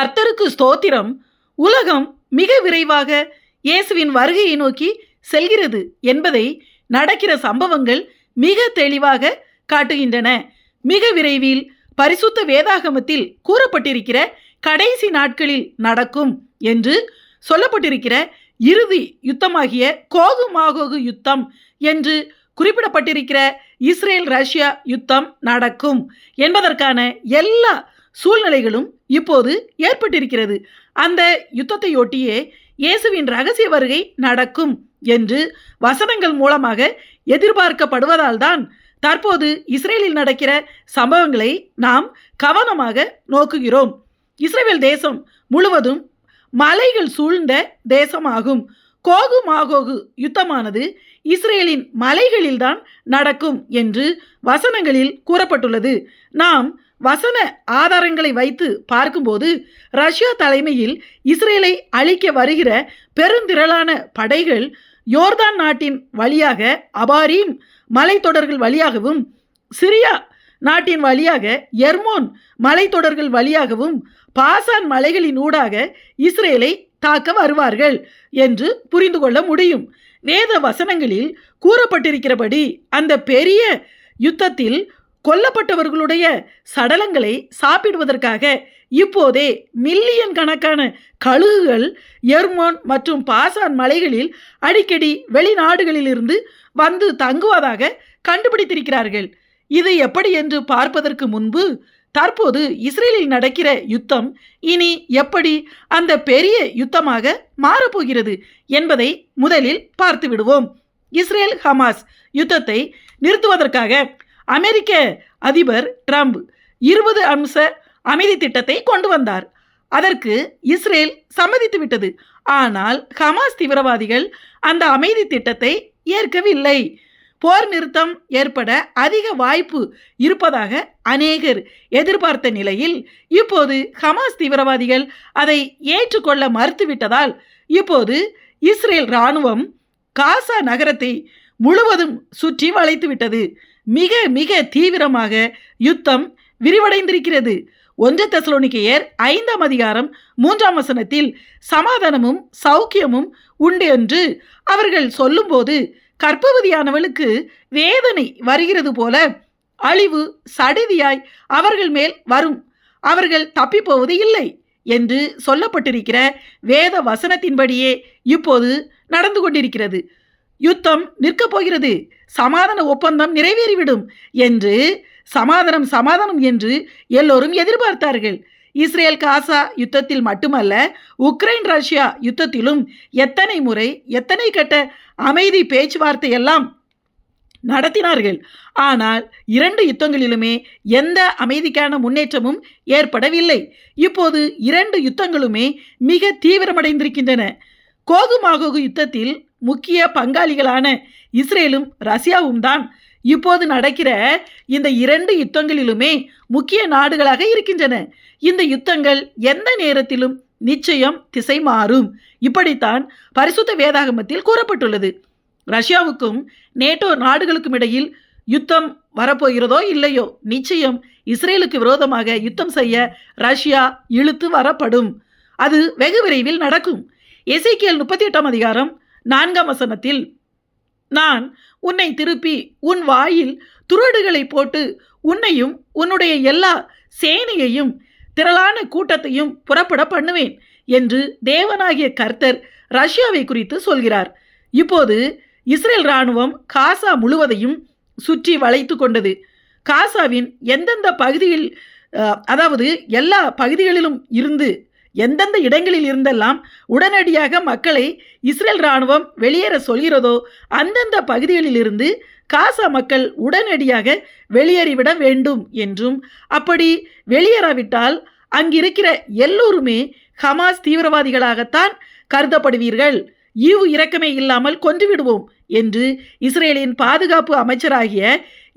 கர்த்தருக்கு ஸ்தோத்திரம். உலகம் மிக விரைவாக இயேசுவின் வருகையை நோக்கி செல்கிறது என்பதை நடக்கிற சம்பவங்கள் மிக தெளிவாக காட்டுகின்றன. மிக விரைவில் பரிசுத்த வேதாகமத்தில் கூறப்பட்டிருக்கிற கடைசி நாட்களில் நடக்கும் என்று சொல்லப்பட்டிருக்கிற இறுதி யுத்தமாகிய கோகு மாகோகு யுத்தம் என்று குறிப்பிடப்பட்டிருக்கிற இஸ்ரேல் ரஷ்யா யுத்தம் நடக்கும் என்பதற்கான எல்லா சூழ்நிலைகளும் இப்போது ஏற்பட்டிருக்கிறது. அந்த யுத்தத்தையொட்டியே இயேசுவின் ரகசிய வருகை நடக்கும் என்று வசனங்கள் மூலமாக எதிர்பார்க்கப்படுவதால் தான் தற்போது இஸ்ரேலில் நடக்கிற சம்பவங்களை நாம் கவனமாக நோக்குகிறோம். இஸ்ரேல் தேசம் முழுவதும் மலைகள் சூழ்ந்த தேசமாகும். கோகு மாகோகு யுத்தமானது இஸ்ரேலின் மலைகளில்தான் நடக்கும் என்று வசனங்களில் கூறப்பட்டுள்ளது. நாம் வசன ஆதாரங்களை வைத்து பார்க்கும்போது ரஷ்யா தலைமையில் இஸ்ரேலை அழிக்க வருகிற பெருந்திரளான படைகள் யோர்தான் நாட்டின் வழியாக அபாரீம் மலைத்தொடர்கள் வழியாகவும் சிரியா நாட்டின் வழியாக எர்மோன் மலைத்தொடர்கள் வழியாகவும் பாசான் மலைகளின் ஊடாக இஸ்ரேலை தாக்க வருவார்கள் என்று புரிந்து கொள்ள முடியும். வேத வசனங்களில் கூறப்பட்டிருக்கிறபடி அந்த பெரிய யுத்தத்தில் கொல்லப்பட்டவர்களுடைய சடலங்களை சாப்பிடுவதற்காக இப்போதே மில்லியன் கணக்கான கழுகுகள் எர்மோன் மற்றும் பாசான் மலைகளில் அடிக்கடி வெளிநாடுகளிலிருந்து வந்து தங்குவதாக கண்டுபிடித்திருக்கிறார்கள். இது எப்படி என்று பார்ப்பதற்கு முன்பு தற்போது இஸ்ரேலில் நடக்கிற யுத்தம் இனி எப்படி அந்த பெரிய யுத்தமாக மாறப்போகிறது என்பதை முதலில் பார்த்து விடுவோம் இஸ்ரேல் ஹமாஸ் யுத்தத்தை நிறுத்துவதற்காக அமெரிக்க அதிபர் ட்ரம்ப் இருபது அம்ச அமைதி திட்டத்தை கொண்டு வந்தார். அதற்கு இஸ்ரேல் சம்மதித்து விட்டது. ஆனால் ஹமாஸ் தீவிரவாதிகள் அந்த அமைதி திட்டத்தை ஏற்கவில்லை. போர் நிறுத்தம் ஏற்பட அதிக வாய்ப்பு இருப்பதாக அநேகர் எதிர்பார்த்த நிலையில் இப்போது ஹமாஸ் தீவிரவாதிகள் அதை ஏற்றுக்கொள்ள மறுத்துவிட்டதால் இப்போது இஸ்ரேல் இராணுவம் காசா நகரத்தை முழுவதும் சுற்றி வளைத்து விட்டது. மிக மிக தீவிரமாக யுத்தம் விரிவடைந்திருக்கிறது. ஒன்று தெசலோனிக்கையர் ஐந்தாம் அதிகாரம் மூன்றாம் வசனத்தில் சமாதானமும் சௌக்கியமும் உண்டு என்று அவர்கள் சொல்லும்போது கர்ப்பவதியானவளுக்கு வேதனை வருகிறது போல அழிவு சடிதியாய் அவர்கள் மேல் வரும். அவர்கள் தப்பிப்போவது இல்லை என்று சொல்லப்பட்டிருக்கிற வேத வசனத்தின்படியே இப்போது நடந்து கொண்டிருக்கிறது. யுத்தம் நிற்கப் போகிறது சமாதான ஒப்பந்தம் நிறைவேறிவிடும் என்று சமாதானம் சமாதானம் என்று எல்லோரும் எதிர்பார்த்தார்கள். இஸ்ரேல் காசா யுத்தத்தில் மட்டுமல்ல உக்ரைன் ரஷ்யா யுத்தத்திலும் எத்தனை முறை எத்தனை கட்ட அமைதி பேச்சுவார்த்தை எல்லாம் நடத்தினார்கள். ஆனால் இரண்டு யுத்தங்களிலுமே எந்த அமைதிக்கான முன்னேற்றமும் ஏற்படவில்லை. இப்போது இரண்டு யுத்தங்களுமே மிக தீவிரமடைந்திருக்கின்றன. கோகுமாகோகு யுத்தத்தில் முக்கிய பங்காளிகளான இஸ்ரேலும் ரஷ்யாவும் தான் இப்போது நடக்கிற இந்த இரண்டு யுத்தங்களிலுமே முக்கிய நாடுகளாக இருக்கின்றன. இந்த யுத்தங்கள் எந்த நேரத்திலும் நிச்சயம் திசை மாறும் இப்படித்தான் பரிசுத்த வேதாகமத்தில் கூறப்பட்டுள்ளது. ரஷ்யாவுக்கும் நேட்டோ நாடுகளுக்கும் இடையில் யுத்தம் வரப்போகிறதோ இல்லையோ நிச்சயம் இஸ்ரேலுக்கு விரோதமாக யுத்தம் செய்ய ரஷ்யா இழுத்து வரப்படும். அது வெகு விரைவில் நடக்கும். எசைக்கியல் முப்பத்தி எட்டாம் அதிகாரம் நான்காம் வசனத்தில் நான் உன்னை திருப்பி உன் வாயில் துருடுகளை போட்டு உன்னையும் உன்னுடைய எல்லா சேனையையும் திரளான கூட்டத்தையும் புறப்பட பண்ணுவேன் என்று தேவனாகிய கர்த்தர் ரஷ்யாவை குறித்து சொல்கிறார். இப்போது இஸ்ரேல் இராணுவம் காசா முழுவதையும் சுற்றி வளைத்து கொண்டது. காசாவின் எந்தெந்த பகுதியில் அதாவது எல்லா பகுதிகளிலும் இருந்து எந்தெந்த இடங்களில் இருந்தெல்லாம் உடனடியாக மக்களை இஸ்ரேல் இராணுவம் வெளியேற சொல்கிறதோ அந்தந்த பகுதிகளிலிருந்து காசா மக்கள் உடனடியாக வெளியேறிவிட வேண்டும் என்றும் அப்படி வெளியேறாவிட்டால் அங்கிருக்கிற எல்லோருமே ஹமாஸ் தீவிரவாதிகளாகத்தான் கருதப்படுவீர்கள். ஈவு இரக்கமே இல்லாமல் கொன்றுவிடுவோம் என்று இஸ்ரேலின் பாதுகாப்பு அமைச்சராகிய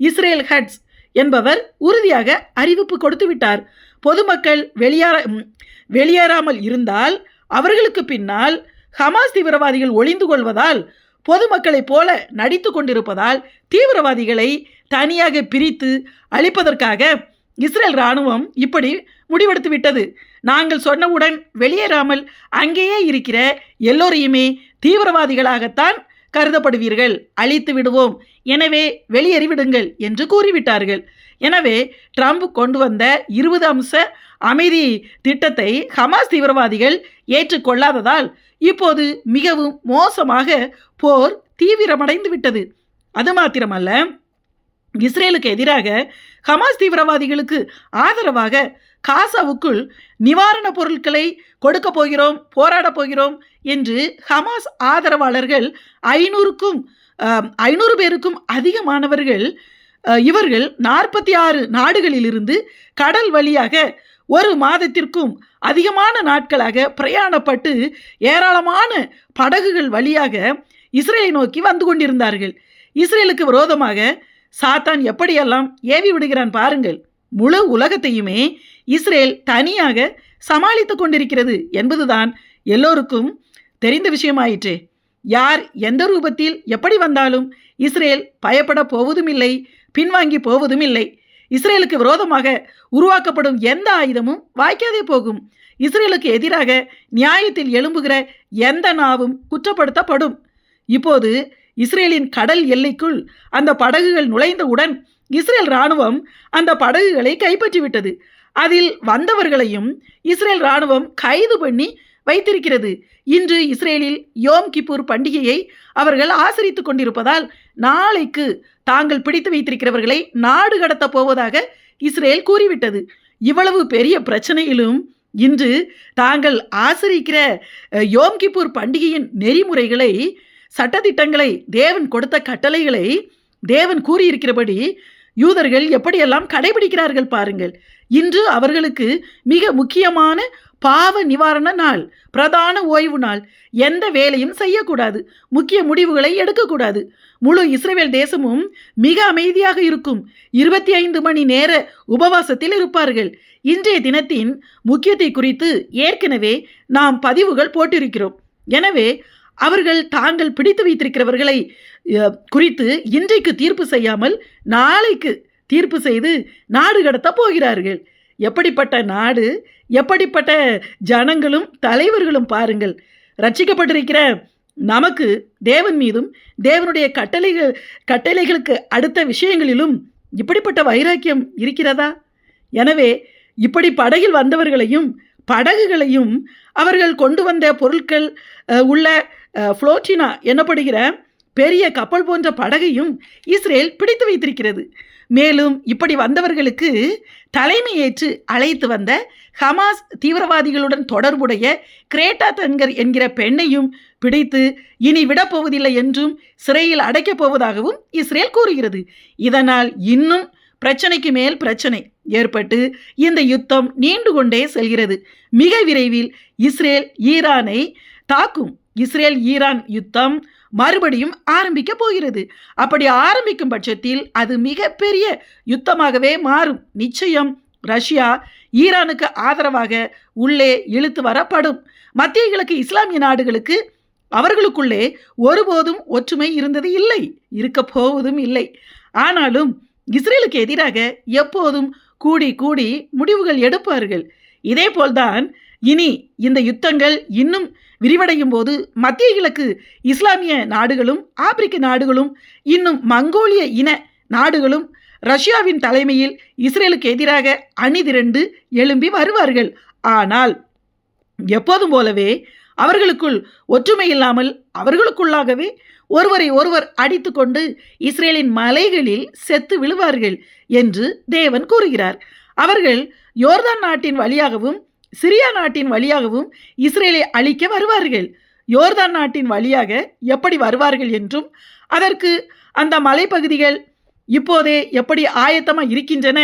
இஸ்ரேல் ஹட்ஸ் என்பவர் உறுதியாக அறிவிப்பு கொடுத்துவிட்டார். பொதுமக்கள் வெளியேற வெளியேறாமல் இருந்தால் அவர்களுக்கு பின்னால் ஹமாஸ் தீவிரவாதிகள் ஒளிந்து கொள்வதால் பொதுமக்களைப் போல நடித்து கொண்டிருப்பதால் தீவிரவாதிகளை தனியாக பிரித்து அழிப்பதற்காக இஸ்ரேல் இராணுவம் இப்படி முடிவெடுத்து விட்டது. நாங்கள் சொன்னவுடன் வெளியேறாமல் அங்கேயே இருக்கிற எல்லோரையுமே தீவிரவாதிகளாகத்தான் கருதப்படுவீர்கள். அழித்து விடுவோம். எனவே வெளியேறிவிடுங்கள் என்று கூறிவிட்டார்கள். எனவே ட்ரம்ப் கொண்டு வந்த இருபது அம்ச அமைதி திட்டத்தை ஹமாஸ் தீவிரவாதிகள் ஏற்றுக்கொள்ளாததால் இப்போது மிகவும் மோசமாக போர் தீவிரமடைந்து விட்டது. அது மாத்திரமல்ல இஸ்ரேலுக்கு எதிராக ஹமாஸ் தீவிரவாதிகளுக்கு ஆதரவாக காசாவுக்குள் நிவாரணப் பொருட்களை கொடுக்க போகிறோம் போராடப் போகிறோம் என்று ஹமாஸ் ஆதரவாளர்கள் ஐநூறுக்கும் ஐநூறு பேருக்கும் அதிகமானவர்கள் மாணவர்கள் இவர்கள் நாற்பத்தி ஆறு நாடுகளிலிருந்து கடல் வழியாக ஒரு மாதத்திற்கும் அதிகமான நாட்களாக பிரயாணப்பட்டு ஏராளமான படகுகள் வழியாக இஸ்ரேலை நோக்கி வந்து கொண்டிருந்தார்கள். இஸ்ரேலுக்கு விரோதமாக சாத்தான் எப்படியெல்லாம் ஏவி விடுகிறான் பாருங்கள். முழு உலகத்தையுமே இஸ்ரேல் தனியாக சமாளித்து கொண்டிருக்கிறது என்பதுதான் எல்லோருக்கும் தெரிந்த விஷயமாயிற்றே. யார் எந்த ரூபத்தில் எப்படி வந்தாலும் இஸ்ரேல் பயப்பட போவதும் இல்லை பின்வாங்கி போவதும் இல்லை இஸ்ரேலுக்கு விரோதமாக உருவாக்கப்படும் எந்த ஆயுதமும் வாய்க்காதே போகும். இஸ்ரேலுக்கு எதிராக நியாயத்தில் எழும்புகிற எந்த நாவும் குற்றப்படுத்தப்படும். இப்போது இஸ்ரேலின் கடல் எல்லைக்குள் அந்த படகுகள் நுழைந்தவுடன் இஸ்ரேல் இராணுவம் அந்த படகுகளை கைப்பற்றிவிட்டது. அதில் வந்தவர்களையும் இஸ்ரேல் இராணுவம் கைது பண்ணி வைத்திருக்கிறது. இன்று இஸ்ரேலில் யோம் கிப்பூர் பண்டிகையை அவர்கள் ஆசரித்து கொண்டிருப்பதால் நாளைக்கு தாங்கள் பிடித்து வைத்திருக்கிறவர்களை நாடு கடத்தப் போவதாக இஸ்ரேல் கூறிவிட்டது. இவ்வளவு பெரிய பிரச்சனையிலும் இன்று தாங்கள் ஆசரிக்கிற யோம் கிப்பூர் பண்டிகையின் நெறிமுறைகளை சட்டத்திட்டங்களை தேவன் கொடுத்த கட்டளைகளை தேவன் கூறியிருக்கிறபடி யூதர்கள் எப்படியெல்லாம் கடைபிடிக்கிறார்கள் பாருங்கள். இன்று அவர்களுக்கு மிக முக்கியமான பாவ நிவாரண நாள் பிரதான ஓய்வு நாள். எந்த வேலையும் செய்யக்கூடாது. முக்கிய முடிவுகளை எடுக்கக்கூடாது. முழு இஸ்ரேல் தேசமும் மிக அமைதியாக இருக்கும். இருபத்தி ஐந்து மணி நேர உபவாசத்தில் இருப்பார்கள். இன்றைய தினத்தின் முக்கியத்தை குறித்து ஏற்கனவே நாம் பதிவுகள் போட்டிருக்கிறோம். எனவே அவர்கள் தாங்கள் பிடித்து வைத்திருக்கிறவர்களை குறித்து இன்றைக்கு தீர்ப்பு செய்யாமல் நாளைக்கு தீர்ப்பு செய்து நாடு கடத்த போகிறார்கள். எப்படிப்பட்ட நாடு எப்படிப்பட்ட ஜனங்களும் தலைவர்களும் பாருங்கள். ரட்சிக்கப்பட்டிருக்கிற நமக்கு தேவன் மீதும் தேவனுடைய கட்டளைகள் கட்டளைகளுக்கு அடுத்த விஷயங்களிலும் இப்படிப்பட்ட வைராக்கியம் இருக்கிறதா? எனவே இப்படி படகில் வந்தவர்களையும் படகுகளையும் அவர்கள் கொண்டு வந்த பொருட்கள் உள்ள ஃப்ளோட்டினா எனப்படுகிற பெரிய கப்பல் போன்ற படகையும் இஸ்ரேல் பிடித்து வைத்திருக்கிறது. மேலும் இப்படி வந்தவர்களுக்கு தலைமையேற்று அழைத்து வந்த ஹமாஸ் தீவிரவாதிகளுடன் தொடர்புடைய கிரேட்டா தன்கர் என்கிற பெண்ணையும் பிடித்து இனி விடப்போவதில்லை என்றும் சிறையில் அடைக்கப் போவதாகவும் இஸ்ரேல் கூறுகிறது. இதனால் இன்னும் பிரச்சனைக்கு மேல் பிரச்சனை ஏற்பட்டு இந்த யுத்தம் நீண்டு கொண்டே செல்கிறது. மிக விரைவில் இஸ்ரேல் ஈரானை தாக்கும். இஸ்ரேல் ஈரான் யுத்தம் மறுபடியும் ஆரம்பிக்க போகிறது. அப்படி ஆரம்பிக்கும் பட்சத்தில் அது மிகப்பெரிய யுத்தமாகவே மாறும். நிச்சயம் ரஷ்யா ஈரானுக்கு ஆதரவாக உள்ளே இழுத்து வரப்படும். மத்திய கிழக்கு இஸ்லாமிய நாடுகளுக்கு அவர்களுக்குள்ளே ஒருபோதும் ஒற்றுமை இருந்தது இல்லை இருக்க போவதும் இல்லை. ஆனாலும் இஸ்ரேலுக்கு எதிராக எப்போதும் கூடி கூடி முடிவுகள் எடுப்பார்கள். இதேபோல்தான் இனி இந்த யுத்தங்கள் இன்னும் விரிவடையும் போது மத்திய கிழக்கு இஸ்லாமிய நாடுகளும் ஆப்பிரிக்க நாடுகளும் இன்னும் மங்கோலிய இன நாடுகளும் ரஷ்யாவின் தலைமையில் இஸ்ரேலுக்கு எதிராக அணிதிரண்டு எழும்பி வருவார்கள். ஆனால் எப்போதும் போலவே அவர்களுக்குள் ஒற்றுமை இல்லாமல் அவர்களுக்குள்ளாகவே ஒருவரை ஒருவர் அடித்துக்கொண்டு இஸ்ரேலின் மலைகளில் செத்து விழுவார்கள் என்று தேவன் கூறுகிறார். அவர்கள் யோர்தான் நாட்டின் வழியாகவும் சிரியா நாட்டின் வழியாகவும் இஸ்ரேலை அழிக்க வருவார்கள். யோர்தான் நாட்டின் வழியாக எப்படி வருவார்கள் என்றும் அதற்கு அந்த மலைப்பகுதிகள் இப்போதே எப்படி ஆயத்தமாக இருக்கின்றன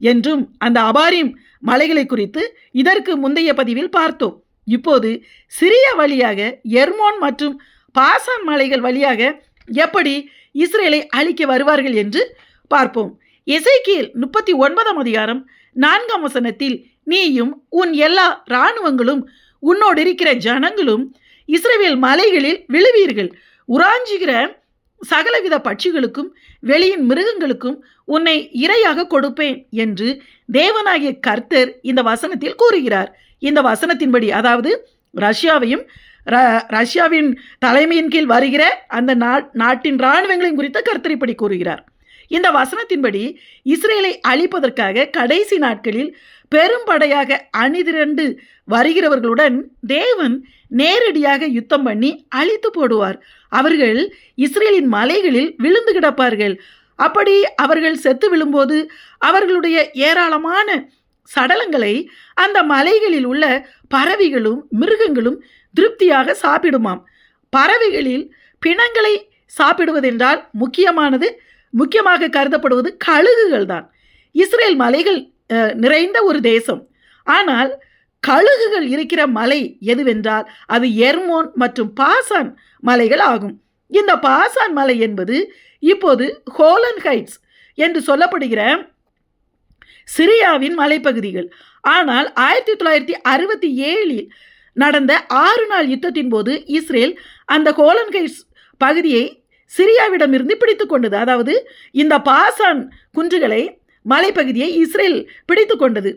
என்றும் அந்த அபாரிம் மலைகளை குறித்து இதற்கு முந்தைய பதிவில் பார்த்தோம். இப்போது சிரியா வழியாக எர்மோன் மற்றும் பாசான் மலைகள் வழியாக எப்படி இஸ்ரேலை அழிக்க வருவார்கள் என்று பார்ப்போம். எசைக்கியல் முப்பத்தி ஒன்பதாம் அதிகாரம் நான்காம் வசனத்தில் நீயும் உன் எல்லா இராணுவங்களும் உன்னோடு இருக்கிற ஜனங்களும் இஸ்ரவேல் மலைகளில் விழுவீர்கள். உராஞ்சுகிற சகலவித பட்சிகளுக்கும் வெளியின் மிருகங்களுக்கும் உன்னை இரையாக கொடுப்பேன் என்று தேவனாகிய கர்த்தர் இந்த வசனத்தில் கூறுகிறார். இந்த வசனத்தின்படி அதாவது ரஷ்யாவையும் ர- ரஷ்யாவின் தலைமையின் கீழ் வருகிற அந்த நா- நாட்டின் இராணுவங்களையும் குறித்த கர்த்தர் இப்படி கூறுகிறார். இந்த வசனத்தின்படி இஸ்ரேலை அழிப்பதற்காக கடைசி நாட்களில் பெரும்படையாக அணிதிரண்டு வருகிறவர்களுடன் தேவன் நேரடியாக யுத்தம் பண்ணி அழித்து போடுவார். அவர்கள் இஸ்ரேலின் மலைகளில் விழுந்து கிடப்பார்கள். அப்படி அவர்கள் செத்து விழும்போது அவர்களுடைய ஏராளமான சடலங்களை அந்த மலைகளில் உள்ள பறவைகளும் மிருகங்களும் திருப்தியாக சாப்பிடுமாம். பறவைகளில் பிணங்களை சாப்பிடுவதென்றால் முக்கியமானது முக்கியமாக கருதப்படுவது கழுகுகள் தான் இஸ்ரேல் மலைகள் நிறைந்த ஒரு தேசம். ஆனால் கழுகுகள் இருக்கிற மலை எதுவென்றால் அது எர்மோன் மற்றும் பாசான் மலைகள் ஆகும். இந்த பாசான் மலை என்பது இப்போது ஹோலன் ஹைட்ஸ் என்று சொல்லப்படுகிற சிரியாவின் மலைப்பகுதிகள். ஆனால் ஆயிரத்தி தொள்ளாயிரத்தி அறுபத்தி ஏழில் நடந்த ஆறு நாள் யுத்தத்தின் போது இஸ்ரேல் அந்த ஹோலன் ஹைட்ஸ் பகுதியை சிரியாவிடமிருந்து பிடித்து கொண்டது. அதாவது இந்த பாசான் குன்றுகளை மலைப்பகுதியை இஸ்ரேல் பிடித்து கொண்டது.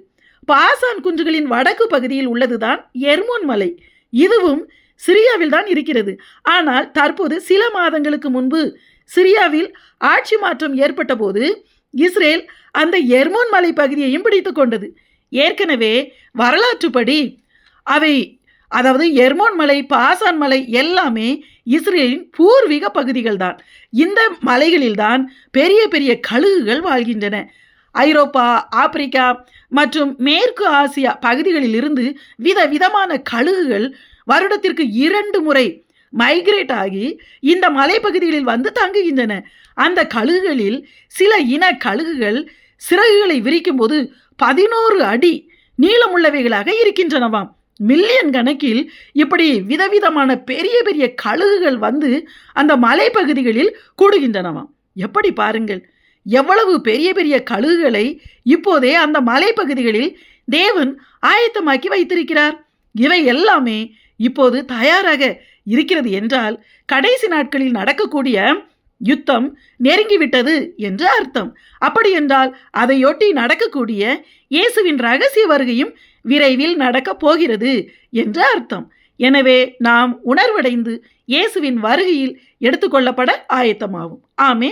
பாசான் குன்றுகளின் வடக்கு பகுதியில் உள்ளதுதான் எர்மோன் மலை. இதுவும் சிரியாவில் தான் இருக்கிறது. ஆனால் தற்போது சில மாதங்களுக்கு முன்பு சிரியாவில் ஆட்சி மாற்றம் ஏற்பட்ட போது இஸ்ரேல் அந்த எர்மோன் மலை பகுதியையும் பிடித்து கொண்டது. ஏற்கனவே வரலாற்றுப்படி அவை அதாவது எர்மோன் மலை பாசான் மலை எல்லாமே இஸ்ரேலின் பூர்வீக பகுதிகள் தான் இந்த மலைகளில்தான் பெரிய பெரிய கழுகுகள் வாழ்கின்றன. ஐரோப்பா ஆப்பிரிக்கா மற்றும் மேற்கு ஆசியா பகுதிகளிலிருந்து விதவிதமான கழுகுகள் வருடத்திற்கு இரண்டு முறை மைக்ரேட் ஆகி இந்த மலைப்பகுதிகளில் வந்து தங்குகின்றன. அந்த கழுகுகளில் சில இன கழுகுகள் சிறகுகளை விரிக்கும் போது பதினோரு அடி நீளமுள்ளவைகளாக இருக்கின்றனவாம். மில்லியன் கணக்கில் இப்படி விதவிதமான பெரிய பெரிய கழுகுகள் வந்து அந்த மலைப்பகுதிகளில் கூடுகின்றனவாம். எப்படி பாருங்கள். எவ்வளவு பெரிய பெரிய கழுகுகளை இப்போதே அந்த மலைப்பகுதிகளில் தேவன் ஆயத்தமாக்கி வைத்திருக்கிறார். இவை எல்லாமே இப்போது தயாராக இருக்கிறது என்றால் கடைசி நாட்களில் நடக்கக்கூடிய யுத்தம் நெருங்கிவிட்டது என்று அர்த்தம். அப்படி என்றால் அதையொட்டி நடக்கக்கூடிய இயேசுவின் ரகசிய வருகையும் விரைவில் நடக்கப் போகிறது என்று அர்த்தம். எனவே நாம் உணர்வடைந்து இயேசுவின் வருகையில் எடுத்துக்கொள்ளப்பட ஆயத்தமாகும் ஆமே